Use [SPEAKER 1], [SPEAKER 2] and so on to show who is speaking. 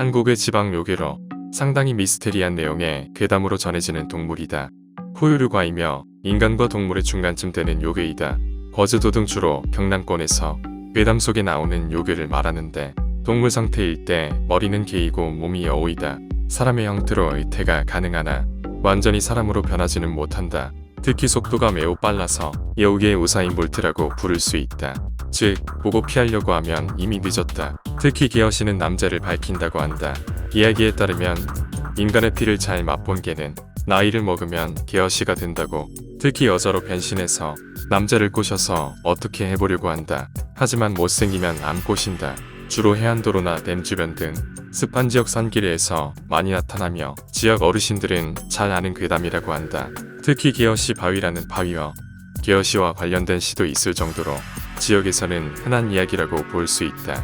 [SPEAKER 1] 한국의 지방 요괴로 상당히 미스테리한 내용의 괴담으로 전해지는 동물이다. 포유류과이며 인간과 동물의 중간쯤 되는 요괴이다. 거제도 등 주로 경남권에서 괴담 속에 나오는 요괴를 말하는데 동물 상태일 때 머리는 개이고 몸이 여우이다. 사람의 형태로 의태가 가능하나 완전히 사람으로 변하지는 못한다. 특히 속도가 매우 빨라서 여우계의 우사인 볼트라고 부를 수 있다. 즉, 보고 피하려고 하면 이미 늦었다. 특히 게어시는 남자를 밝힌다고 한다. 이야기에 따르면 인간의 피를 잘 맛본 개는 나이를 먹으면 게어시가 된다고. 특히 여자로 변신해서 남자를 꼬셔서 어떻게 해보려고 한다. 하지만 못생기면 안 꼬신다. 주로 해안도로나 댐 주변 등 습한 지역 산길에서 많이 나타나며 지역 어르신들은 잘 아는 괴담이라고 한다. 특히 게어시 바위라는 바위와 게어시와 관련된 시도 있을 정도로 지역에서는 흔한 이야기라고 볼 수 있다.